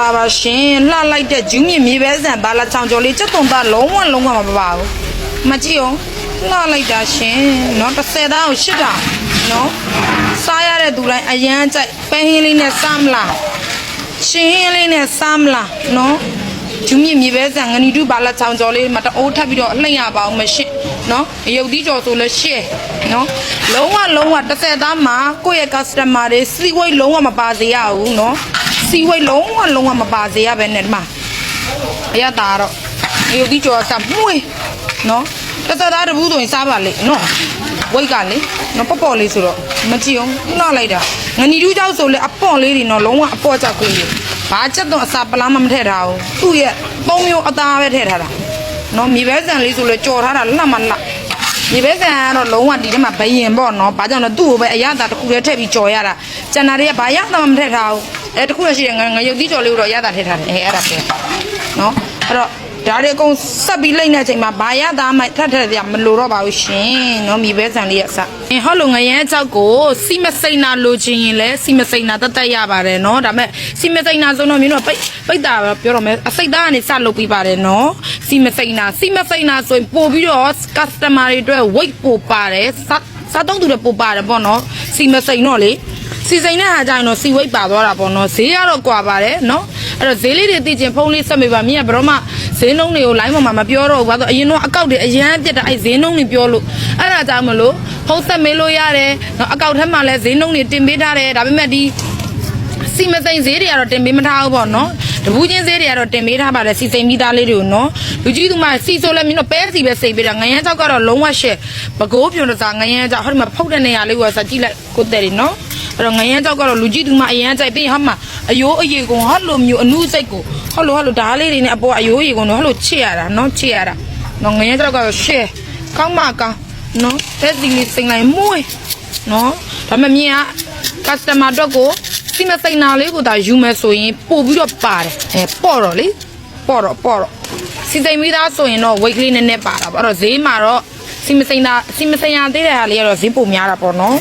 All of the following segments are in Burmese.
လာပါရှင်လှလိုက်တဲ့ဂျူးမြင့်မြေပဲဆန်ဘာလာချောင်ကျော်လေးချက်တုံသားလုံးဝလုံးဝမပါဘူးမကြည့်အောင်လှလိုက်တာရှင်နော်30သားကို10တာနော်စားရတဲ့သူတိုင်းအရန်ကြိုက်ပန်းဟင်းလေးနဲ့စားမလားရှင်ဟင်းလေးနဲ့စားမလားနော်ဂျူးမြင့်မြေပဲဆန်ငဏီတုဘာလာချောင်ကျော်လေးမတအိုးထပ်ပြီးတော့အလှိမ့်ရပါအောင်မရှင်းနော်အယုတ်တိကျော်ဆိုလဲရှင်းနော်လုံးဝလုံးဝ30သားမှာကိုယ့်ရဲ့ customer တွေစီဝိတ်လုံးဝမပါစေရဘူးနော် စီဝိတ်လုံးဝလုံးဝမပါစေရပဲနဲ့ဒီမှာအရတာတော့ရုပ်ကြီးကြော်စမှုေးနော်တသသားတဘူးဆိုရင်စားပါလေနော်ဝိတ်ကလေနော်ပေါ့ပေါ့လေးဆိုတော့မကြည့်အောင်နှောက်လိုက်တာငနီတူးကြောက်ဆိုလေအပေါ့လေးတွေနော်လုံးဝအပေါ့ကြောက်ကလေးတွေဘာချက်တော့အစာပလားမမထည့်ထားဘူးသူ့ရဲ့ပုံမျိုးအသားပဲထည့်ထားတာနော်မြေပဲဆန်လေးဆိုလေကြော်ထားတာလှမလှ မြေပဲဆန်ကတော့လုံးဝဒီထဲမှာဘယင်ပေါ့နော်ဘာကြောင့်လဲသူ့ကိုပဲအရသာတစ်ခုတည်းထည့်ပြီးကြော်ရတာကျန်တာတွေကဘာရသာမှမထည့်ထားဘူးအဲတစ်ခုတည်းရှိတယ်ငငရုတ်သီးကြော်လေးကိုတော့ရသာထည့်ထားတယ်အဲအဲ့ဒါပဲနော်အဲ့တော့ ဒါတွေအကုန်ဆက်ပြီးလိမ့်တဲ့အချိန်မှာဘာရသားမှထပ်ထပ်ရမလို့တော့ပါဘူးရှင်နော်မြေပဲဆန်လေးရအစအင်းဟောလို့ငရမ်းကြောက်ကိုစီမစိန်နာလိုချင်ရင်လည်းစီမစိန်နာတတ်တတ်ရပါတယ်နော်ဒါပေမဲ့စီမစိန်နာဆိုတော့မျိုးတော့ပိတ်ပိတ်တာပဲပြောတော့မယ်အစိတ်သားကနေစလုပ်ပြီးပါတယ်နော်စီမစိန်နာစီမစိန်နာဆိုရင်ပို့ပြီးတော့ customer တွေအတွက် weight ပို့ပါတယ်စားစားသုံးသူတွေပို့ပါတယ်ပေါ့နော်စီမစိန်တော့လေစီစိန်တဲ့ဟာကြရင်တော့စီဝိတ်ပါသွားတာပေါ့နော်ဈေးကတော့ကွာပါတယ်နော်အဲ့တော့ဈေးလေးတွေသိချင်းဖုန်းလေးဆက်မိပါမြင်ရဘယ်တော့မှ ဈေးနှုန်းတွေကို line ပေါ်မှာမပြောတော့ဘူးဘာလို့အရင်တော့အကောက်တွေအရန်ပြတ်တာအဲ့ဈေးနှုန်းတွေပြောလို့အဲ့ဒါကြောင့်မလို့ဖုန်းဆက်မေးလို့ရတယ်နော်အကောက်ထက်မှလည်းဈေးနှုန်းတွေတင်ပေးထားတယ်ဒါပေမဲ့ဒီစီမစိန်ဈေးတွေကတော့တင်ပေးမထားဘူးပေါ့နော်တပူးချင်းဈေးတွေကတော့တင်ပေးထားပါတယ်စီစိန်မိသားလေးတွေကိုနော်လူကြီးသူမစီဆိုလည်းမင်းတို့ပဲစီပဲစိတ်ပေးတာငရမ်းကြောက်ကတော့လုံးဝရှက်ပကိုးပြုံတစားငရမ်းကြောက်ဟောဒီမှာဖုတ်တဲ့နေရာလေးကိုစကြည့်လိုက်ကိုတဲ့ရီနော်အဲ့တော့ငရမ်းကြောက်ကတော့လူကြီးသူမအရန်ကြိုက်ပြီးဟာမှာအယိုးအရေကုန်ဟောလိုမျိုးအနုစိတ်ကို ဟောလိုဟောလိုဓားလေးတွေနဲ့အပေါ်အယိုးအရေကုန်တော့ဟောလိုချစ်ရတာနော်ချစ်ရတာနော်ငရမ်းကြောက်ကတော့ရှက်ကောင်းမကောင်းနော်တဲ့ဒီလေးစိန်လိုက်မွေးနော်ဒါမှမမြင်က customer တော့ကိုစီမစိန်နာလေးကိုဒါယူမယ်ဆိုရင်ပို့ပြီးတော့ပါတယ်အဲပေါ့တော့လေပေါ့တော့ပေါ့တော့စီစိန်မိသားဆိုရင်တော့ weight လေးနည်းနည်းပါတာပေါ့အဲ့တော့ဈေးမှာတော့စီမစိန်နာစီမစိန်ရသေးတဲ့ဟာလေးကတော့ဈေးပိုများတာပေါ့နော်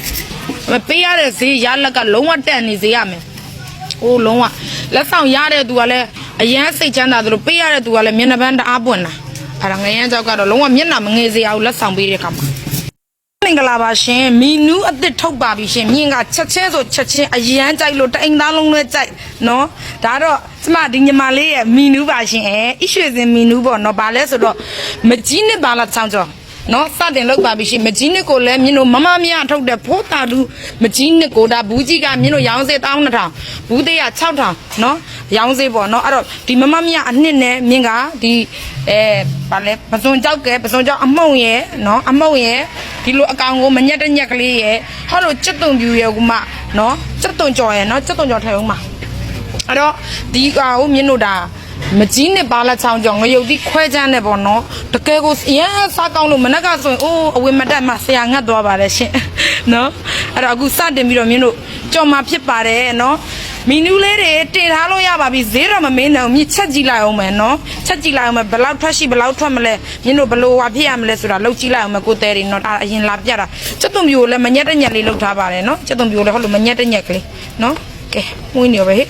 မပေးရတဲ့ဈေးရလက်ကလုံးဝတက်နေစေရမယ်ဟိုလုံးဝလက်ဆောင်ရတဲ့သူကလည်း အရန်စိတ်ချမ်းသာသလိုပေးရတဲ့သူကလည်းမျက်နှာပန်းတအားပွင့်တာအဲ့ဒါငရမ်းကြောက်ကတော့လုံးဝမျက်နှာမငယ်စေရဘူးလက်ဆောင်ပေးတဲ့အခါမှာမင်္ဂလာပါရှင်မီနူးအစ်စ်ထုတ်ပါပြီရှင်မြင်ကချက်ချင်းဆိုချက်ချင်းအရန်ကြိုက်လို့တအိမ်သားလုံးနဲ့ကြိုက်နော်ဒါတော့ကျမဒီညီမလေးရဲ့မီနူးပါရှင်အဲအရွှေစင်မီနူးပေါ့နော်ဗာလဲဆိုတော့မကြီးနှစ်ပါလားချောင်းချောင်း နော်စတင်လောက်ပါပြီရှင်မကြီးနှစ်ကိုလည်းမြင်လို့မမမရထုတ်တဲ့ဖိုးတာလူမကြီးနှစ်ကိုဒါဘူးကြီးကမြင်လို့ရောင်းစေ12000ဘူးသေးက6000နော်ရောင်းစေပေါ့နော်အဲ့တော့ဒီမမမရအနှစ်နဲ့မြင်ကဒီအဲဗာလဲပစုံကြောက်ကဲပစုံကြောက်အမှုံရဲ့နော်အမှုံရဲ့ဒီလိုအကောင်ကိုမညက်တညက်ကလေးရယ်ဟောလို့စက်တုံပြူရယ်ကူမနော်စက်တုံကြော်ရယ်နော်စက်တုံကြော်ထဲအောင်မအဲ့တော့ဒီကောင်ကိုမြင်လို့ဒါ မကြီးနဲ့ပါလာချောင်းကြောင့်ငရုတ်ဒီခွဲချမ်းနဲ့ပေါ့နော်တကယ်ကိုအရန်စားကောင်းလို့မနက်ကဆိုရင်အိုးအဝေမတက်မှဆရာငတ်သွားပါတယ်ရှင်နော်အဲ့တော့အခုစတင်ပြီးတော့မြင်လို့ကြော်မှာဖြစ်ပါတယ်နော်မီနူးလေးတွေတင်ထားလို့ရပါပြီဈေးတော့မမင်းနဲ့မြစ်ချက်ကြည့်လိုက်အောင်မယ်နော်ချက်ကြည့်လိုက်အောင်မယ်ဘယ်လောက်ထွက်ရှိဘယ်လောက်ထွက်မလဲမြင်းတို့ဘယ်လိုဝါဖြစ်ရမလဲဆိုတာလောက်ကြည့်လိုက်အောင်မယ်ကိုတဲတွေနော်ဒါအရင်လာပြတာစက်သွန်ပြိုလည်းမညက်တညက်လေးလောက်ထားပါတယ်နော်စက်သွန်ပြိုလည်းဟုတ်လို့မညက်တညက်ကလေးနော်ကဲမွေးနေရောပဲဟဲ့